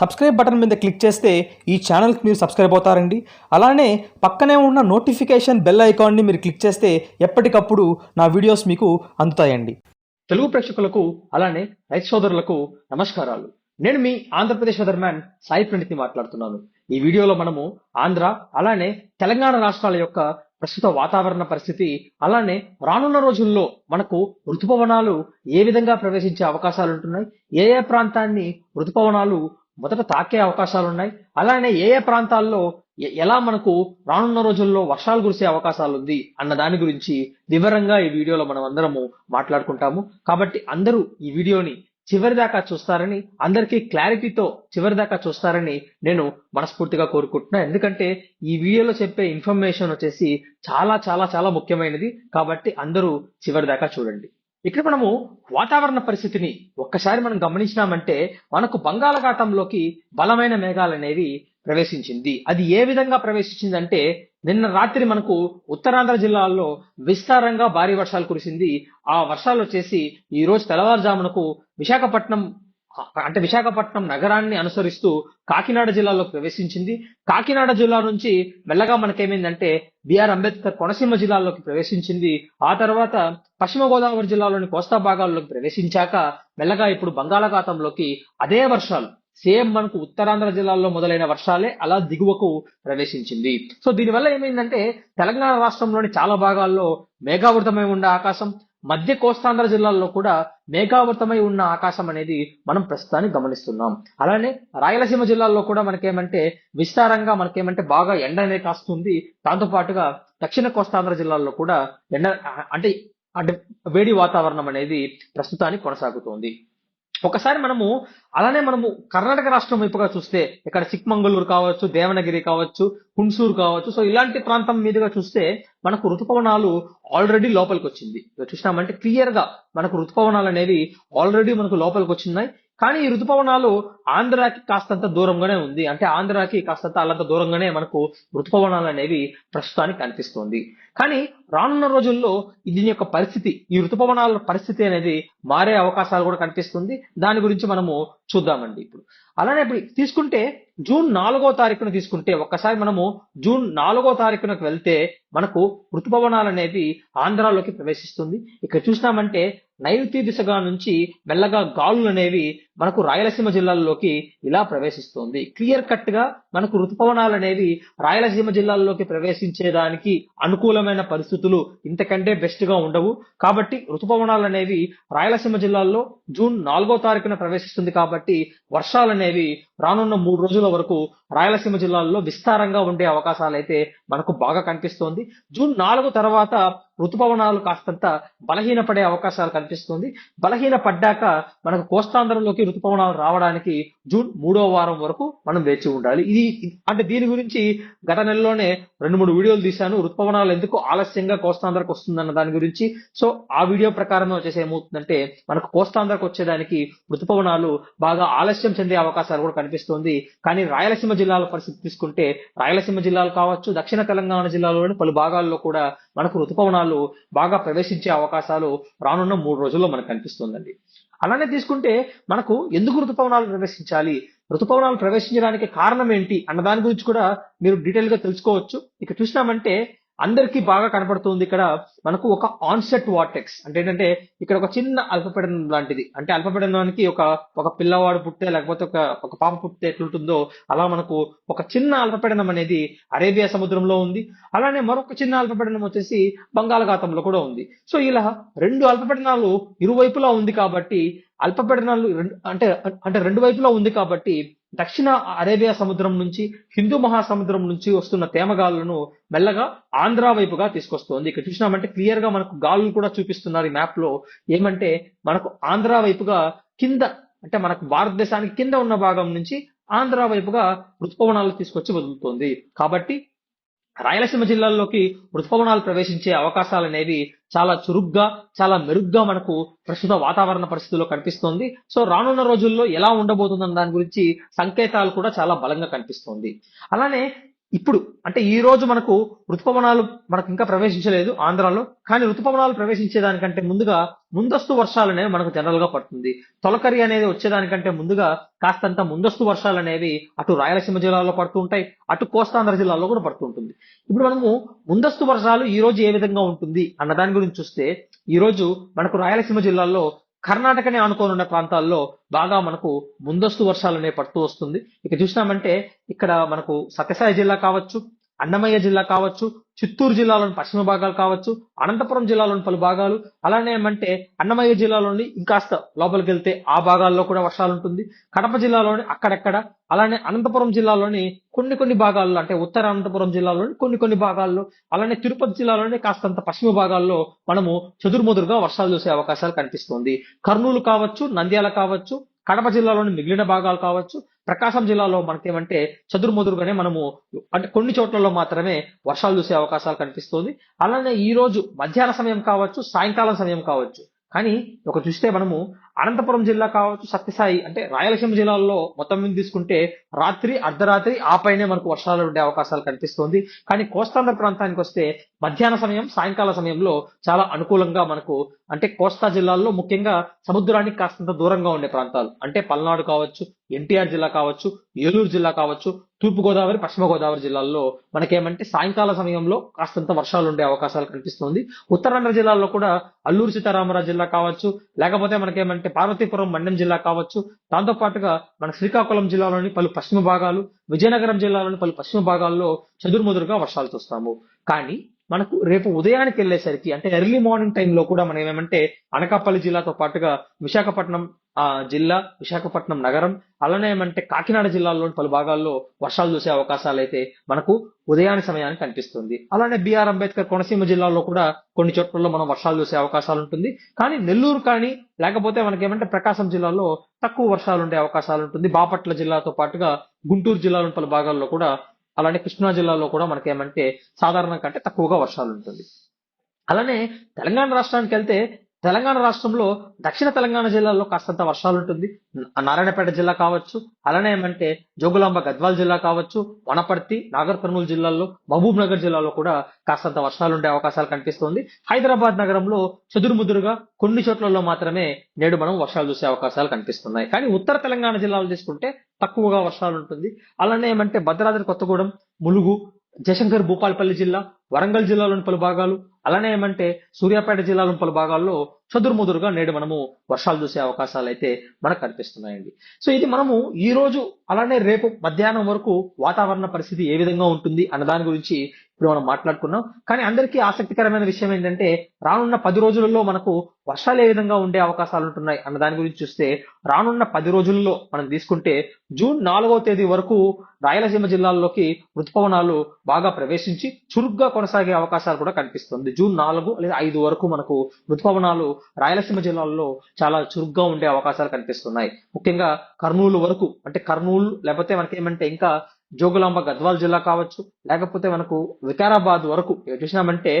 Subscribe button మీద click చేస్తే ఈ ఛానల్కి మీరు సబ్స్క్రైబ్ అవుతారండి. అలానే పక్కనే ఉన్న నోటిఫికేషన్ బెల్ ఐకాన్ని మీరు క్లిక్ చేస్తే ఎప్పటికప్పుడు నా వీడియోస్ మీకు అందుతాయండి. తెలుగు ప్రేక్షకులకు అలానే రైతు సోదరులకు నమస్కారాలు. నేను మీ ఆంధ్రప్రదేశ్ వెదర్మ్యాన్ సాయి ప్రణితి మాట్లాడుతున్నాను. ఈ వీడియోలో మనము ఆంధ్ర అలానే తెలంగాణ రాష్ట్రాల యొక్క ప్రస్తుత వాతావరణ పరిస్థితి అలానే రానున్న రోజుల్లో మనకు ఋతుపవనాలు ఏ విధంగా ప్రవేశించే అవకాశాలు ఉంటున్నాయి ఏ ఏ ప్రాంతాన్ని ఋతుపవనాలు మొదట తాకే అవకాశాలు ఉన్నాయి అలానే ఏ ఏ ప్రాంతాల్లో ఎలా మనకు రానున్న రోజుల్లో వర్షాలు కురిసే అవకాశాలు ఉంది అన్న దాని గురించి వివరంగా ఈ వీడియోలో మనం అందరము మాట్లాడుకుంటాము. కాబట్టి అందరూ ఈ వీడియోని చివరి దాకా చూస్తారని అందరికీ క్లారిటీతో చివరి దాకా చూస్తారని నేను మనస్ఫూర్తిగా కోరుకుంటున్నా. ఎందుకంటే ఈ వీడియోలో చెప్పే ఇన్ఫర్మేషన్ వచ్చేసి చాలా చాలా చాలా ముఖ్యమైనది. కాబట్టి అందరూ చివరి దాకా చూడండి. ఇక్కడ మనము వాతావరణ పరిస్థితిని ఒక్కసారి మనం గమనించినామంటే మనకు బంగాళాఖాతంలోకి బలమైన మేఘాలు అనేవి ప్రవేశించింది. అది ఏ విధంగా ప్రవేశించిందంటే నిన్న రాత్రి మనకు ఉత్తరాంధ్ర జిల్లాల్లో విస్తారంగా భారీ వర్షాలు కురిసింది. ఆ వర్షాలు వచ్చేసి ఈ రోజు తెల్లవారుజామునకు విశాఖపట్నం అంటే విశాఖపట్నం నగరాన్ని అనుసరిస్తూ కాకినాడ జిల్లాలోకి ప్రవేశించింది. కాకినాడ జిల్లా నుంచి మెల్లగా మనకేమైందంటే బిఆర్ అంబేద్కర్ కోనసీమ జిల్లాలోకి ప్రవేశించింది. ఆ తర్వాత పశ్చిమ గోదావరి జిల్లాలోని కోస్తా భాగాల్లోకి ప్రవేశించాక మెల్లగా ఇప్పుడు బంగాళాఖాతంలోకి అదే వర్షాలు సేమ్ మనకు ఉత్తరాంధ్ర జిల్లాల్లో మొదలైన వర్షాలే అలా దిగువకు ప్రవేశించింది. సో దీనివల్ల ఏమైందంటే తెలంగాణ రాష్ట్రంలోని చాలా భాగాల్లో మేఘావృతమై ఉండే ఆకాశం మధ్య కోస్తాంధ్ర జిల్లాల్లో కూడా మేఘావృతమై ఉన్న ఆకాశం అనేది మనం ప్రస్తుతానికి గమనిస్తున్నాం. అలానే రాయలసీమ జిల్లాల్లో కూడా మనకేమంటే విస్తారంగా మనకేమంటే బాగా ఎండ అనేది కాస్తుంది. దాంతో పాటుగా దక్షిణ కోస్తాంధ్ర జిల్లాల్లో కూడా ఎండ అంటే అంటే వేడి వాతావరణం అనేది ప్రస్తుతానికి కొనసాగుతోంది. ఒకసారి మనము అలానే మనము కర్ణాటక రాష్ట్రం వైపుగా చూస్తే ఇక్కడ చిక్మంగళూరు కావచ్చు దేవనగిరి కావచ్చు హున్సూరు కావచ్చు సో ఇలాంటి ప్రాంతం మీదుగా చూస్తే మనకు ఋతుపవనాలు ఆల్రెడీ లోపలికి వచ్చింది చూసినామంటే క్లియర్గా మనకు ఋతుపవనాలు అనేవి ఆల్రెడీ మనకు లోపలికి వచ్చినాయి కానీ ఈ ఋతుపవనాలు ఆంధ్రాకి కాస్తంత దూరంగానే ఉంది. అంటే ఆంధ్రాకి కాస్తంత అల్లంత దూరంగానే మనకు ఋతుపవనాలు అనేవి ప్రస్తుతానికి కనిపిస్తుంది. కానీ రానున్న రోజుల్లో దీని యొక్క పరిస్థితి ఈ ఋతుపవనాల పరిస్థితి అనేది మారే అవకాశాలు కూడా కనిపిస్తుంది. దాని గురించి మనము చూద్దామండి ఇప్పుడు. అలానే ఇప్పుడు తీసుకుంటే జూన్ నాలుగో తారీఖున తీసుకుంటే ఒక్కసారి మనము జూన్ నాలుగో తారీఖునకు వెళ్తే మనకు ఋతుపవనాలు అనేది ఆంధ్రాలోకి ప్రవేశిస్తుంది. ఇక్కడ చూసినామంటే నైరుతి దిశగా నుంచి మెల్లగా గాలులు అనేవి మనకు రాయలసీమ జిల్లాల్లోకి ఇలా ప్రవేశిస్తుంది. క్లియర్ కట్గా మనకు ఋతుపవనాలు అనేవి రాయలసీమ జిల్లాల్లోకి ప్రవేశించేదానికి అనుకూలమైన పరిస్థితులు ఇంతకంటే బెస్ట్గా ఉండవు. కాబట్టి ఋతుపవనాలు అనేవి రాయలసీమ జిల్లాల్లో జూన్ నాలుగో తారీఖున ప్రవేశిస్తుంది కాబట్టి వర్షాలు అనేవి రానున్న మూడు రోజుల వరకు రాయలసీమ జిల్లాల్లో విస్తారంగా ఉండే అవకాశాలు అయితే మనకు బాగా కనిపిస్తోంది. జూన్ నాలుగు తర్వాత ఋతుపవనాలు కాస్తంత బలహీనపడే అవకాశాలు కనిపిస్తుంది. బలహీన పడ్డాక మనకు కోస్తాంధ్రంలోకి ఋతుపవనాలు రావడానికి జూన్ మూడో వారం వరకు మనం వేచి ఉండాలి. ఇది అంటే దీని గురించి గత నెలలోనే రెండు మూడు వీడియోలు తీశాను. ఋతుపవనాలు ఎందుకు ఆలస్యంగా కోస్తాంధ్రకు వస్తుందన్న దాని గురించి. సో ఆ వీడియో ప్రకారం వచ్చేసి ఏమవుతుందంటే మనకు కోస్తాంధ్రకు వచ్చేదానికి ఋతుపవనాలు బాగా ఆలస్యం చెందే అవకాశాలు కూడా కనిపిస్తుంది. కానీ రాయలసీమ జిల్లాల పరిస్థితి తీసుకుంటే రాయలసీమ జిల్లాలు కావచ్చు దక్షిణ తెలంగాణ జిల్లాలోని పలు భాగాల్లో కూడా మనకు ఋతుపవనాలు బాగా ప్రవేశించే అవకాశాలు రానున్న మూడు రోజుల్లో మనకు కనిపిస్తుందండి. అలానే తీసుకుంటే మనకు ఎందుకు ఋతుపవనాలు ప్రవేశించాలి? ఋతుపవనాలు ప్రవేశించడానికి కారణం ఏంటి? అన్న దాని గురించి కూడా మీరు డీటెయిల్గా తెలుసుకోవచ్చు. ఇక చూసినామంటే అందరికీ బాగా కనపడుతుంది ఇక్కడ మనకు ఒక ఆన్సెట్ వాటెక్స్ అంటే ఏంటంటే ఇక్కడ ఒక చిన్న అల్పపీడనం లాంటిది. అంటే అల్పపీడనానికి ఒక ఒక పిల్లవాడు పుట్టే లేకపోతే ఒక ఒక పాప పుట్టే ఎట్లుంటుందో అలా మనకు ఒక చిన్న అల్పపీడనం అనేది అరేబియా సముద్రంలో ఉంది. అలానే మరొక చిన్న అల్పపీడనం వచ్చేసి బంగాళాఖాతంలో కూడా ఉంది. సో ఇలా రెండు అల్పపీడనాలు ఇరువైపులా ఉంది కాబట్టి అల్పపీడనాలు రెండు అంటే అంటే రెండు వైపులా ఉంది కాబట్టి దక్షిణ అరేబియా సముద్రం నుంచి హిందూ మహాసముద్రం నుంచి వస్తున్న తేమగాలులను మెల్లగా ఆంధ్ర వైపుగా తీసుకొస్తోంది. ఇక్కడ చూసినామంటే క్లియర్గా మనకు గాలులు కూడా చూపిస్తున్నారు ఈ మ్యాప్లో. ఏమంటే మనకు ఆంధ్ర వైపుగా కింద అంటే మనకు భారతదేశానికి కింద ఉన్న భాగం నుంచి ఆంధ్ర వైపుగా ఋతుపవనాలు తీసుకొచ్చి వదులుతోంది. కాబట్టి రాయలసీమ జిల్లాల్లోకి ఋతుపవనాలు ప్రవేశించే అవకాశాలు అనేవి చాలా చురుగ్గా చాలా మెరుగ్గా మనకు ప్రస్తుత వాతావరణ పరిస్థితుల్లో కనిపిస్తోంది. సో రానున్న రోజుల్లో ఎలా ఉండబోతుందన్న దాని గురించి సంకేతాలు కూడా చాలా బలంగా కనిపిస్తోంది. అలానే ఇప్పుడు అంటే ఈ రోజు మనకు ఋతుపవనాలు మనకు ఇంకా ప్రవేశించలేదు ఆంధ్రాలో కానీ ఋతుపవనాలు ప్రవేశించేదానికంటే ముందుగా ముందస్తు వర్షాలు అనేవి మనకు జనరల్గా పడుతుంది. తొలకరి అనేది వచ్చేదానికంటే ముందుగా కాస్తంత ముందస్తు వర్షాలు అనేవి అటు రాయలసీమ జిల్లాలో పడుతూ ఉంటాయి అటు కోస్తాంధ్ర జిల్లాలో కూడా పడుతూ ఉంటుంది. ఇప్పుడు మనము ముందస్తు వర్షాలు ఈ రోజు ఏ విధంగా ఉంటుంది అన్న దాని గురించి చూస్తే ఈ రోజు మనకు రాయలసీమ జిల్లాలో కర్ణాటకని అనుకోని ఉన్న ప్రాంతాల్లో బాగా మనకు ముందస్తు వర్షాలు అనేవి పడుతూ వస్తుంది. ఇక చూసినామంటే ఇక్కడ మనకు సత్యసాయి జిల్లా కావచ్చు అన్నమయ్య జిల్లా కావచ్చు చిత్తూరు జిల్లాలోని పశ్చిమ భాగాలు కావచ్చు అనంతపురం జిల్లాలోని పలు భాగాలు. అలానే ఏమంటే అన్నమయ్య జిల్లాలోని ఇంకాస్త లోపలికి వెళ్తే ఆ భాగాల్లో కూడా వర్షాలు ఉంటుంది కడప జిల్లాలోని అక్కడక్కడ అలానే అనంతపురం జిల్లాలోని కొన్ని కొన్ని భాగాల్లో అంటే ఉత్తర అనంతపురం జిల్లాలోని కొన్ని కొన్ని భాగాల్లో అలానే తిరుపతి జిల్లాలోని కాస్తంత పశ్చిమ భాగాల్లో మనము చెదురుమదురుగా వర్షాలు చూసే అవకాశాలు కనిపిస్తుంది. కర్నూలు కావచ్చు నంద్యాల కావచ్చు కడప జిల్లాలోని మిగిలిన భాగాలు కావచ్చు ప్రకాశం జిల్లాలో మనకేమంటే చదురుమదురుగానే మనము అంటే కొన్ని చోట్లలో మాత్రమే వర్షాలు చూసే అవకాశాలు కనిపిస్తుంది. అలానే ఈ రోజు మధ్యాహ్న సమయం కావచ్చు సాయంకాలం సమయం కావచ్చు. కానీ ఒక చూస్తే మనము అనంతపురం జిల్లా కావచ్చు సత్యసాయి అంటే రాయలసీమ జిల్లాల్లో మొత్తం మీద తీసుకుంటే రాత్రి అర్ధరాత్రి ఆ పైనే మనకు వర్షాలు ఉండే అవకాశాలు కనిపిస్తుంది. కానీ కోస్తాంధ్ర ప్రాంతానికి వస్తే మధ్యాహ్న సమయం సాయంకాల సమయంలో చాలా అనుకూలంగా మనకు అంటే కోస్తా జిల్లాల్లో ముఖ్యంగా సముద్రానికి కాస్తంత దూరంగా ఉండే ప్రాంతాలు. అంటే పల్నాడు కావచ్చు ఎన్టీఆర్ జిల్లా కావచ్చు ఏలూరు జిల్లా కావచ్చు తూర్పు గోదావరి పశ్చిమ గోదావరి జిల్లాల్లో మనకేమంటే సాయంకాల సమయంలో కాస్తంత వర్షాలు ఉండే అవకాశాలు కనిపిస్తుంది. ఉత్తరాంధ్ర జిల్లాల్లో కూడా అల్లూరు సీతారామరాజు జిల్లా కావచ్చు లేకపోతే మనకేమంటే పార్వతీపురం మండ్యం జిల్లా కావచ్చు. దాంతో పాటుగా మన శ్రీకాకుళం జిల్లాలోని పలు పశ్చిమ భాగాలు విజయనగరం జిల్లాలోని పలు పశ్చిమ భాగాల్లో చదురుముదురుగా వర్షాలు చూస్తాము కానీ మనకు రేపు ఉదయానికి వెళ్ళేసరికి అంటే ఎర్లీ మార్నింగ్ టైంలో కూడా మనం ఏమంటే అనకాపల్లి జిల్లాతో పాటుగా విశాఖపట్నం జిల్లా విశాఖపట్నం నగరం అలానే ఏమంటే కాకినాడ జిల్లాలోని పలు భాగాల్లో వర్షాలు చూసే అవకాశాలు అయితే మనకు ఉదయాన్ని సమయానికి కనిపిస్తుంది. అలానే బిఆర్ అంబేద్కర్ కోనసీమ జిల్లాలో కూడా కొన్ని చోట్లలో మనం వర్షాలు చూసే అవకాశాలు ఉంటుంది. కానీ నెల్లూరు కానీ లేకపోతే మనకేమంటే ప్రకాశం జిల్లాలో తక్కువ వర్షాలు ఉండే అవకాశాలు ఉంటుంది. బాపట్ల జిల్లాతో పాటుగా గుంటూరు జిల్లాలోని పలు భాగాల్లో కూడా అలానే కృష్ణా జిల్లాలో కూడా మనకేమంటే సాధారణం కంటే తక్కువగా వర్షాలు ఉంటుంది. అలానే తెలంగాణ రాష్ట్రానికి వెళ్తే తెలంగాణ రాష్ట్రంలో దక్షిణ తెలంగాణ జిల్లాలో కాస్తంత వర్షాలు ఉంటుంది నారాయణపేట జిల్లా కావచ్చు అలానే ఏమంటే జోగులాంబ గద్వాల్ జిల్లా కావచ్చు వనపర్తి నాగర్ కర్నూలు జిల్లాల్లో మహబూబ్ నగర్ జిల్లాలో కూడా కాస్తంత వర్షాలు ఉండే అవకాశాలు కనిపిస్తుంది. హైదరాబాద్ నగరంలో చెదురుముదురుగా కొన్ని చోట్లలో మాత్రమే నేడు మనం వర్షాలు చూసే అవకాశాలు కనిపిస్తున్నాయి. కానీ ఉత్తర తెలంగాణ జిల్లాలు తీసుకుంటే తక్కువగా వర్షాలు ఉంటుంది అలానే ఏమంటే భద్రాద్రి కొత్తగూడెం ములుగు జయశంకర్ భూపాలపల్లి జిల్లా వరంగల్ జిల్లాలోని పలు భాగాలు అలానే ఏమంటే సూర్యాపేట జిల్లాలోని పలు భాగాల్లో చదురుముదురుగా నేడు మనము వర్షాలు చూసే అవకాశాలు అయితే మనకు కనిపిస్తున్నాయండి. సో ఇది మనము ఈ రోజు అలానే రేపు మధ్యాహ్నం వరకు వాతావరణ పరిస్థితి ఏ విధంగా ఉంటుంది అన్న దాని గురించి ఇప్పుడు మనం మాట్లాడుకున్నాం. కానీ అందరికీ ఆసక్తికరమైన విషయం ఏంటంటే రానున్న పది రోజులలో మనకు వర్షాలు ఏ విధంగా ఉండే అవకాశాలు ఉంటున్నాయి అన్న దాని గురించి చూస్తే రానున్న పది రోజుల్లో మనం తీసుకుంటే జూన్ నాలుగవ తేదీ వరకు రాయలసీమ జిల్లాల్లోకి ఋతుపవనాలు బాగా ప్రవేశించి చురుగ్గా కొనసాగే అవకాశాలు కూడా కనిపిస్తుంది. జూన్ నాలుగు లేదా ఐదు వరకు మనకు ఋతుపవనాలు రాయలసీమ జిల్లాల్లో చాలా చురుగ్గా ఉండే అవకాశాలు కనిపిస్తున్నాయి. ముఖ్యంగా కర్నూలు వరకు అంటే కర్నూలు లేకపోతే మనకి ఏమంటే ఇంకా జోగులాంబ గద్వాల్ జిల్లా కావచ్చు. లేకపోతే మనకు వికారాబాద్ వరకు చూసినామంటే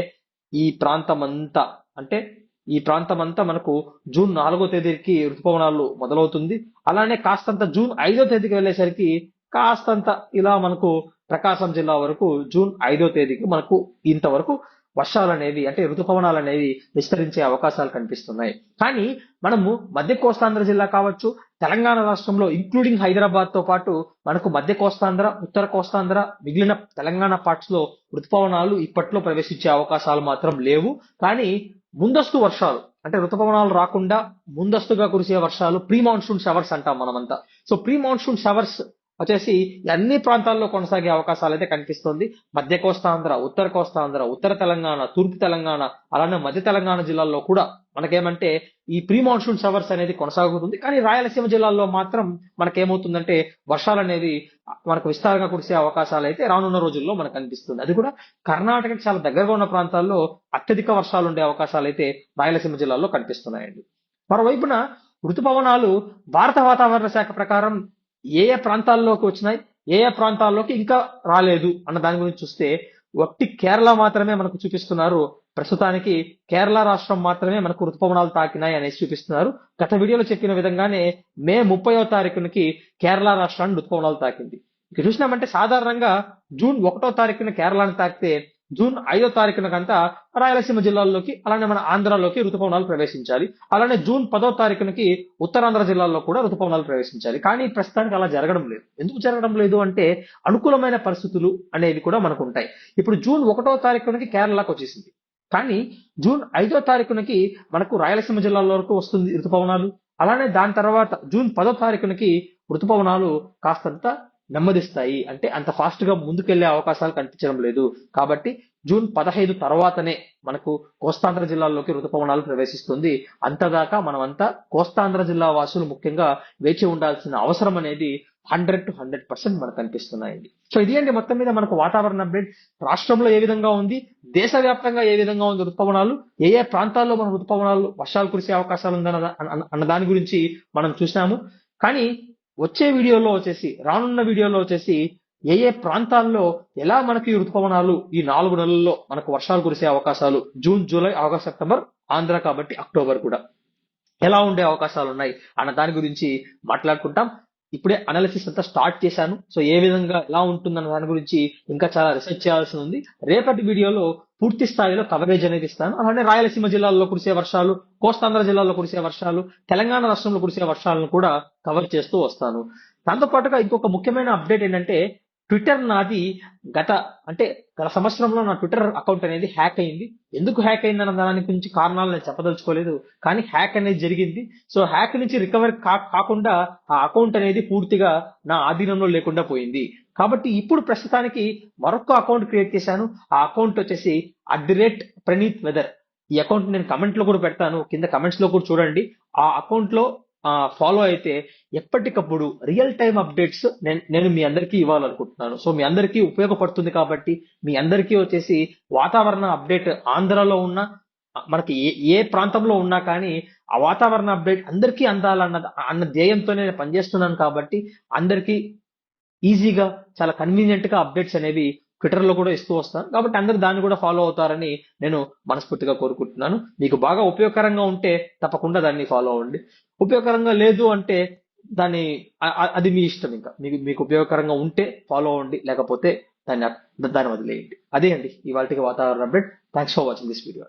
ఈ ప్రాంతం అంతా అంటే ఈ ప్రాంతం అంతా మనకు జూన్ నాలుగో తేదీకి ఋతుపవనాలు మొదలవుతుంది. అలానే కాస్తంత జూన్ ఐదో తేదీకి వెళ్ళేసరికి కాస్తంత ఇలా మనకు ప్రకాశం జిల్లా వరకు జూన్ ఐదో తేదీకి మనకు ఇంతవరకు వర్షాలు అనేవి అంటే ఋతుపవనాలు అనేవి విస్తరించే అవకాశాలు కనిపిస్తున్నాయి. కానీ మనము మధ్య కోస్తాంధ్ర జిల్లా కావచ్చు తెలంగాణ రాష్ట్రంలో ఇంక్లూడింగ్ హైదరాబాద్తో పాటు మనకు మధ్య కోస్తాంధ్ర ఉత్తర కోస్తాంధ్ర మిగిలిన తెలంగాణ పార్ట్స్లో ఋతుపవనాలు ఇప్పట్లో ప్రవేశించే అవకాశాలు మాత్రం లేవు. కానీ ముందస్తు వర్షాలు అంటే ఋతుపవనాలు రాకుండా ముందస్తుగా కురిసే వర్షాలు ప్రీ మాన్సూన్ షవర్స్ అంటాం మనమంతా. సో ప్రీ మాన్సూన్ షవర్స్ వచ్చేసి అన్ని ప్రాంతాల్లో కొనసాగే అవకాశాలు అయితే కనిపిస్తుంది. మధ్య కోస్తాంధ్ర ఉత్తర కోస్తాంధ్ర ఉత్తర తెలంగాణ తూర్పు తెలంగాణ అలానే మధ్య తెలంగాణ జిల్లాల్లో కూడా మనకేమంటే ఈ ప్రీ మాన్సూన్ షవర్స్ అనేది కొనసాగుతుంది. కానీ రాయలసీమ జిల్లాల్లో మాత్రం మనకేమవుతుందంటే వర్షాలు అనేది మనకు విస్తారంగా కురిసే అవకాశాలు అయితే రానున్న రోజుల్లో మనకు కనిపిస్తుంది. అది కూడా కర్ణాటకకి చాలా దగ్గరగా ఉన్న ప్రాంతాల్లో అత్యధిక వర్షాలు ఉండే అవకాశాలు అయితే రాయలసీమ జిల్లాల్లో కనిపిస్తున్నాయండి. మరోవైపున ఋతుపవనాలు భారత వాతావరణ శాఖ ప్రకారం ఏ ఏ ప్రాంతాల్లోకి వచ్చినాయి ఏ ఏ ప్రాంతాల్లోకి ఇంకా రాలేదు అన్న దాని గురించి చూస్తే ఒట్టి కేరళ మాత్రమే మనకు చూపిస్తున్నారు. ప్రస్తుతానికి కేరళ రాష్ట్రం మాత్రమే మనకు ఋతుపవనాలు తాకినాయి అనేసి చూపిస్తున్నారు. గత వీడియోలో చెప్పిన విధంగానే మే ముప్పయో తారీఖునికి కేరళ రాష్ట్రాన్ని ఋతుపవనాలు తాకింది. ఇక చూసినామంటే సాధారణంగా జూన్ ఒకటో తారీఖున కేరళను తాకితే జూన్ ఐదో తారీఖునకంతా రాయలసీమ జిల్లాల్లోకి అలానే మన ఆంధ్రాలోకి ఋతుపవనాలు ప్రవేశించాలి. అలానే జూన్ పదో తారీఖునకి ఉత్తరాంధ్ర జిల్లాల్లో కూడా ఋతుపవనాలు ప్రవేశించాలి. కానీ ప్రస్తుతానికి అలా జరగడం లేదు. ఎందుకు జరగడం లేదు అంటే అనుకూలమైన పరిస్థితులు అనేవి కూడా మనకు ఉంటాయి ఇప్పుడు జూన్ ఒకటో తారీఖునకి కేరళకు వచ్చేసింది. కానీ జూన్ ఐదో తారీఖునకి మనకు రాయలసీమ జిల్లాల వరకు వస్తుంది ఋతుపవనాలు అలానే దాని తర్వాత జూన్ పదో తారీఖునకి ఋతుపవనాలు కాస్తంత నెమ్మదిస్తాయి. అంటే అంత ఫాస్ట్గా ముందుకెళ్ళే అవకాశాలు కనిపించడం లేదు. కాబట్టి జూన్ పదహైదు తర్వాతనే మనకు కోస్తాంధ్ర జిల్లాల్లోకి ఋతుపవనాలు ప్రవేశిస్తుంది. అంతదాకా మనమంతా కోస్తాంధ్ర జిల్లా వాసులు ముఖ్యంగా వేచి ఉండాల్సిన అవసరం అనేది హండ్రెడ్ టు హండ్రెడ్ పర్సెంట్ మనకు కనిపిస్తున్నాయండి. సో ఇది అండి మొత్తం మీద మనకు వాతావరణ అప్డేట్. రాష్ట్రంలో ఏ విధంగా ఉంది? దేశవ్యాప్తంగా ఏ విధంగా ఉంది రుతుపవనాలు? ఏ ఏ ప్రాంతాల్లో మన రుతుపవనాలు వర్షాలు కురిసే అవకాశాలు ఉందన్న అన్న- దాని గురించి మనం చూసాము కానీ వచ్చే వీడియోలో వచ్చేసి రానున్న వీడియోలో వచ్చేసి ఏ ఏ ప్రాంతాల్లో ఎలా మనకి ఈ ఋతుపవనాలు ఈ నాలుగు నెలల్లో మనకు వర్షాలు కురిసే అవకాశాలు? June July August September Andhra కాబట్టి అక్టోబర్ కూడా. ఎలా ఉండే అవకాశాలు ఉన్నాయి అన్న దాని గురించి మాట్లాడుకుంటాం. ఇప్పుడే అనాలిసిస్ అంతా స్టార్ట్ చేశాను. సో ఏ విధంగా ఎలా ఉంటుందన్న దాని గురించి ఇంకా చాలా రీసెర్చ్ చేయాల్సి ఉంది. రేపటి వీడియోలో పూర్తి స్థాయిలో కవరేజ్ అనేది ఇస్తాను. అలానే రాయలసీమ జిల్లాల్లో కురిసే వర్షాలు కోస్తాంధ్ర జిల్లాల్లో కురిసే వర్షాలు తెలంగాణ రాష్ట్రంలో కురిసే వర్షాలను కూడా కవర్ చేస్తూ వస్తాను. దాంతో పాటుగా ఇంకొక ముఖ్యమైన అప్డేట్ ఏంటంటే ట్విట్టర్ నాది గత అంటే గత సంవత్సరంలో నా ట్విట్టర్ అకౌంట్ అనేది హ్యాక్ అయింది. ఎందుకు హ్యాక్ అయింది అన్న దాని గురించి కారణాలు నేను చెప్పదలుచుకోలేదు. కానీ హ్యాక్ అనేది జరిగింది. సో హ్యాక్ నుంచి రికవర్ కాకుండా ఆ అకౌంట్ అనేది పూర్తిగా నా ఆధీనంలో లేకుండా పోయింది. కాబట్టి ఇప్పుడు ప్రస్తుతానికి మరొక అకౌంట్ క్రియేట్ చేశాను. ఆ అకౌంట్ వచ్చేసి at the rate Praneeth weather ఈ అకౌంట్ నేను కమెంట్లో కూడా పెడతాను. కింద కమెంట్స్లో కూడా చూడండి. ఆ అకౌంట్లో ఫాలో అయితే ఎప్పటికప్పుడు రియల్ టైం అప్డేట్స్ నేను నేను మీ అందరికీ ఇవ్వాలనుకుంటున్నాను. సో మీ అందరికీ ఉపయోగపడుతుంది కాబట్టి మీ అందరికీ వచ్చేసి వాతావరణ అప్డేట్ ఆంధ్రాలో ఉన్న మనకి ఏ ఏ ప్రాంతంలో ఉన్నా కానీ ఆ వాతావరణ అప్డేట్ అందరికీ అందాలన్న అన్న ధ్యేయంతోనే నేను పనిచేస్తున్నాను కాబట్టి అందరికీ ఈజీగా చాలా కన్వీనియంట్గా అప్డేట్స్ అనేవి ట్విట్టర్లో కూడా ఇస్తూ వస్తాను. కాబట్టి అందరు దాన్ని కూడా ఫాలో అవుతారని నేను మనస్ఫూర్తిగా కోరుకుంటున్నాను. మీకు బాగా ఉపయోగకరంగా ఉంటే తప్పకుండా దాన్ని ఫాలో అవ్వండి. ఉపయోగకరంగా లేదు అంటే దాన్ని అది మీ ఇష్టం ఇంకా. మీకు మీకు ఉపయోగకరంగా ఉంటే ఫాలో అవ్వండి. లేకపోతే దాన్ని దాన్ని వదిలేయండి. అదే అండి ఇవాళకి వాతావరణ update thanks for watching this video